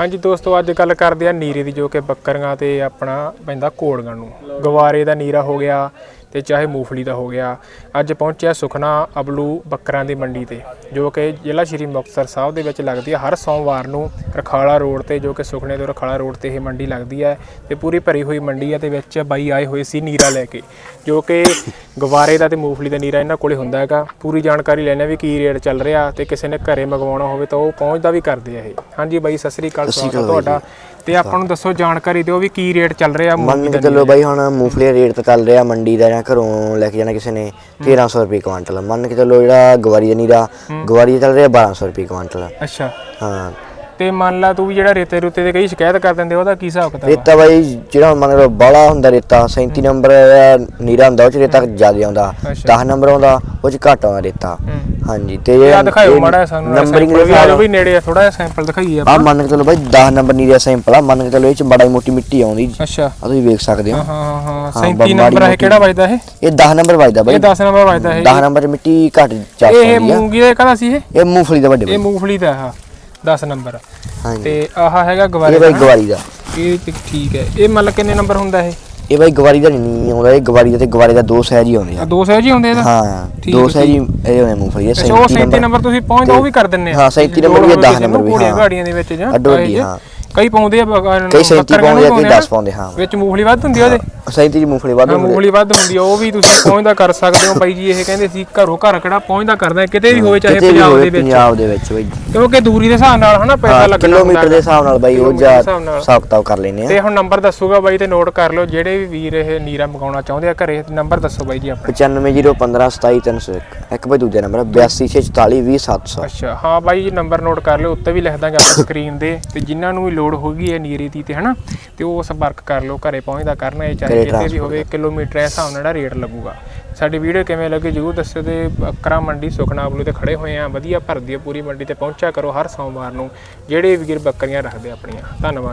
ਹਾਂਜੀ ਦੋਸਤੋ, ਅੱਜ ਗੱਲ ਕਰਦੇ ਆ ਨੀਰੇ ਦੀ, ਜੋ ਕਿ ਬੱਕਰੀਆਂ ਤੇ ਆਪਣਾ ਪੈਂਦਾ ਕੋੜੀਆਂ ਨੂੰ। ਗਵਾਰੇ ਦਾ ਨੀਰਾ ਹੋ ਗਿਆ ਤੇ ਚਾਹੇ ਮੂੰਗਫਲੀ ਦਾ ਹੋ ਗਿਆ ਅੱਜ ਪਹੁੰਚਿਆ ਸੁਖਨਾ ਅਬਲੂ ਬੱਕਰਾਂ ਦੀ ਮੰਡੀ ਤੇ ਜੋ ਕਿ ਜ਼ਿਲ੍ਹਾ ਸ਼੍ਰੀ ਮੁਕਤਸਰ ਸਾਹਿਬ ਦੇ ਵਿੱਚ ਲੱਗਦੀ ਹੈ। ਹਰ ਸੋਮਵਾਰ ਨੂੰ ਰਖਾਲਾ ਰੋਡ ਤੇ ਜੋ ਕਿ ਸੁਖਨੇ ਤੋਂ ਰਖਾਲਾ ਰੋਡ ਤੇ ਇਹ ਮੰਡੀ ਲੱਗਦੀ ਹੈ ਤੇ ਪੂਰੀ ਭਰੀ ਹੋਈ ਮੰਡੀ ਹੈ ਤੇ ਵਿੱਚ ਬਾਈ ਆਏ ਹੋਏ ਸੀ ਨੀਰਾ ਲੈ ਕੇ ਜੋ ਕਿ ਗਵਾਰੇ ਦਾ ਤੇ ਮੂੰਗਫਲੀ ਦਾ ਨੀਰਾ ਇਹਨਾਂ ਕੋਲੇ ਹੁੰਦਾ ਹੈਗਾ। ਪੂਰੀ ਜਾਣਕਾਰੀ ਲੈਣੇ ਵੀ ਕੀ ਰੇਟ ਚੱਲ ਰਿਹਾ ਤੇ ਕਿਸੇ ਨੇ ਘਰੇ ਮੰਗਵਾਉਣਾ ਹੋਵੇ ਤਾਂ ਉਹ ਪਹੁੰਚਦਾ ਵੀ ਕਰਦੇ ਆ ਇਹ। ਹਾਂਜੀ ਬਾਈ ਸਤਿ ਸ੍ਰੀ ਅਕਾਲ ਸਵਾਗਤ ਹੈ ਤੁਹਾਡਾ। ਤੇ ਆਪਾਂ ਨੂੰ ਦੱਸੋ ਜਾਣਕਾਰੀ ਦਿਓ ਵੀ ਕੀ ਰੇਟ ਚੱਲ ਰਿਹਾ ਮੰਨ ਕੇ ਚੱਲੋ ਬਾਈ ਹੁਣ ਮੂੰਗਫਲੀ ਦਾ ਰੇਟ ਤਾਂ ਚੱਲ ਰਿਹਾ ਮੰਡੀ ਦਾ ਘਰੋਂ ਲੈ ਕੇ ਜਾਣਾ ਕਿਸੇ ਨੇ 1300 ਰੁਪਏ ਕੁਆਂਟਲ। ਮੰਨ ਕੇ ਚੱਲੋ ਜਿਹੜਾ ਗਵਾਰੀ ਦਾ ਨੀਰਾ ਗਵਾਰੀ ਚੱਲ ਰਿਹਾ 1200 ਰੁਪਏ ਕੁਆਂਟਲ। ਅੱਛਾ। ਹਾਂ। ਤੇ ਮੰਨ ਲਾ ਤੂੰ ਵੀ ਜਿਹੜਾ ਰੇਤੇ ਰੁੱਤੇ ਦੇ ਕਈ ਸ਼ਿਕਾਇਤ ਕਰ ਦਿੰਦੇ ਉਹਦਾ ਕੀ ਹਿਸਾਬ ਕਿਤਾਬ ਆ? ਰੇਤਾ ਬਾਈ ਜਿਹੜਾ ਮੰਨ ਲਓ ਬਾਲਾ ਹੁੰਦਾ ਰੇਤਾ 37 ਨੰਬਰ ਨੀਰਾ ਹੁੰਦਾ ਉਹ ਚ ਰੇਤਾ ਜ਼ਿਆਦਾ ਆਉਂਦਾ ਅੱਛਾ। 10 ਨੰਬਰ ਆਉਂਦਾ ਉਹ ਚ ਘੱਟ ਆਉਂਦਾ ਰੇਤਾ। ਹੂੰ। ਹਾਂਜੀ ਤੇ ਇਹ ਆ ਦਿਖਾਇਓ ਮਾੜਾ ਜਿਹਾ ਸਾਨੂੰ ਨੰਬਰਿੰਗ ਦੇ ਵੀ ਆ ਵੀ ਨੇੜੇ ਆ ਥੋੜਾ ਜਿਹਾ ਸੈਂਪਲ ਦਿਖਾਈਏ ਆ ਆਪਾਂ। ਮੰਨ ਕੇ ਚੱਲੋ ਬਾਈ 10 ਨੰਬਰ ਨੀਰਾ ਸੈਂਪਲ ਆ ਮੰਨ ਕੇ ਚੱਲੋ ਇਹ ਚ ਬੜਾ ਮੋਟੀ ਮਿੱਟੀ ਆਉਂਦੀ। ਆ ਅੱਛਾ ਤੁਸੀਂ ਵੇਖ ਸਕਦੇ ਹੋ। ਹਾਂ ਹਾਂ ਹਾਂ ਹਾਂ, 37 ਮਾੜੀ ਨੰਬਰ ਹੈ ਮੋਟੀ। ਕਿਹੜਾ ਵੱਜਦਾ ਇਹ? ਇਹ 10 ਨੰਬਰ ਵੱਜਦਾ ਬਾਈ। ਇਹ 10 ਨੰਬਰ ਵੱਜਦਾ ਇਹ। 10 ਨੰਬਰ ਚ ਮਿੱਟੀ ਘੱਟ ਚੱਲ ਇਹ ਆਉਂਦੀ ਆ। ਮੂੰਗੀ ਦਾ ਕਹਦਾ ਸੀ ਇਹ? ਇਹ ਮੂੰਗਫਲੀ ਦਾ ਵੱਡੇ ਇਹ ਬਾਈ। ਮੂੰਗਫਲੀ ਦਾ ਆ 10 ਨੰਬਰ। ਹਾਂਜੀ। ਤੇ ਆਹ ਹੈਗਾ ਇਹ ਗਵਾਰੇ ਬਾਈ ਦਾ ਗਵਾਰੀ ਦਾ। ਇਹ ਤੇ ਠੀਕ ਹੈ। ਇਹ ਮਤਲਬ ਕਿੰਨੇ ਨੰਬਰ ਹੁੰਦਾ ਇਹ? ਇਹ ਬਾਈ ਗਵਾਰੀ ਦਾ ਨਹੀਂ ਆਉਂਦਾ ਇਹ ਗਵਾਰੀ ਦਾ ਤੇ ਗਵਾਰੀ ਦਾ ਦੋ ਸਾਈਜ਼ ਹੀ ਆਉਂਦੇ ਆ। ਦੋ ਸਹਿਜ ਹੀ ਹੁੰਦੇ ਇਹਦਾ ਹਾਂ ਦੋ ਹੈ, ਸਾਈਜ਼ ਹੀ ਇਹ ਹੋਣੇ ਮੂੰਗਫਲੀ ਇਹ ਉਹ 37 37 ਨੰਬਰ ਤੁਸੀਂ ਪਹੁੰਚਦਾ ਉਹ ਵੀ ਕਰ ਦਿੰਨੇ ਆ। ਹਾਂ, 37 ਨੰਬਰ ਵੀ ਆ, 10 ਨੰਬਰ ਵੀ, ਹਾਂ। ਗਾੜੀਆਂ ਦੇ ਵਿੱਚ ਜਾਂ ਅੱਡੋ ਅੱਡੀ, ਇਹ। ਹਾਂ। ਕਈ ਪਾਉਂਦੇ ਆ ਕਈ 37 ਬੱਕਰੀਆਂ ਨੂੰ ਪਾਉਂਦੇ ਆ ਕਈ ਪਾਉਂਦੇ 10 ਪਾਉਂਦੇ ਹਾਂ। ਵਿੱਚ ਮੂੰਗਫਲੀ ਵੱਧ ਹੁੰਦੀ ਆ ਉਹਦੇ? 37 ਦੀ ਮੂੰਗਫਲੀ ਵੱਧ ਹਾਂ ਹੁੰਦੀ ਮੂੰਗਫਲੀ ਵੱਧ ਹੁੰਦੀ ਆ ਉਹ ਵੀ ਤੁਸੀਂ ਪਹੁੰਚਦਾ ਕਰ ਸਕਦੇ ਹੋ ਬਾਈ ਜੀ ਇਹ ਕਹਿੰਦੇ ਸੀ ਘਰੋਂ ਘਰ ਕਿਹੜਾ ਪਹੁੰਚਦਾ ਕਰਦਾ ਕਿਤੇ ਵੀ ਹੋਵੇ ਚਾਹੇ ਕਿਤੇ ਵੀ ਪੰਜਾਬ ਹੋਵੇ ਦੇ ਵਿੱਚ। ਪੰਜਾਬ ਦੇ ਵਿੱਚ ਬਾਈ। ਕਿਉਂਕਿ ਦੂਰੀ ਦੇ ਹਿਸਾਬ ਨਾਲ ਹਨਾ ਪੈਸਾ ਹਾਂ ਲੱਗਣਾ ਕਿਲੋਮੀਟਰ ਹੁੰਦਾ ਦੇ ਹਿਸਾਬ ਨਾਲ ਬਾਈ ਉਹ ਕਿਲੋਮੀਟਰ ਜਾ ਹਿਸਾਬ ਨਾਲ। ਹਿਸਾਬ ਕਿਤਾਬ ਕਰ ਲੈਨੇ ਤੇ ਆ ਹੁਣ ਨੰਬਰ ਦੱਸੂਗਾ ਬਾਈ ਤੇ ਨੋਟ ਕਰ ਲਓ ਜਿਹੜੇ ਵੀ ਵੀਰ ਇਹ ਨੀਰਾ ਮੰਗਾਉਣਾ ਚਾਹੁੰਦੇ ਆ ਘਰੇ ਨੰਬਰ ਦੱਸੋ ਬਾਈ ਜੀ ਆਪਣਾ। 9501577301 ਇੱਕ। ਬਾਈ ਦੂਜਾ ਨੰਬਰ 8264420700 ਅੱਛਾ ਹਾਂ ਬਾਈ ਜੀ ਨੰਬਰ ਨੋਟ ਕਰ ਲਿਓ ਉੱਤੇ ਵੀ ਲਿਖ ਦਾਂਗੇ ਆਪਾਂ ਸਕਰੀਨ ਦੇ ਤੇ ਜਿਨ੍ਹਾਂ ਨੂੰ ਵੀ ਲੋੜ ਹੋਗੀ ਹੈ ਨੀਰੇ ਦੀ ਤੇ ਹਨਾ ਤੇ ਉਹ ਸੰਪਰਕ ਕਰ ਲਓ ਘਰੇ ਪਹੁੰਚਦਾ ਕਰਨਾ ਇਹ ਚਾਹੇ ਘਰੇ ਕਿਤੇ ਵੀ ਹੋਵੇ ਕਿਲੋਮੀਟਰ ਦੇ ਹਿਸਾਬ ਨਾਲ ਜਿਹੜਾ ਰੇਟ ਲੱਗੂਗਾ। ਸਾਡੀ ਵੀਡੀਓ ਕਿਵੇਂ ਲੱਗੀ ਜਰੂਰ ਦੱਸਿਓ ਤੇ ਬੱਕਰਾ ਮੰਡੀ ਸੁਖਨਾ ਬਲੂ ਤੇ ਖੜੇ ਹੋਏ ਆ ਵਧੀਆ ਭਰਦੀ ਆ ਪੂਰੀ ਮੰਡੀ ਤੇ ਪਹੁੰਚਿਆ ਕਰੋ ਹਰ ਸੋਮਵਾਰ ਨੂੰ। ਜਿਹੜੇ ਵੀਰ ਬੱਕਰੀਆਂ ਰੱਖਦੇ ਆਪਣੀਆਂ। ਧੰਨਵਾਦ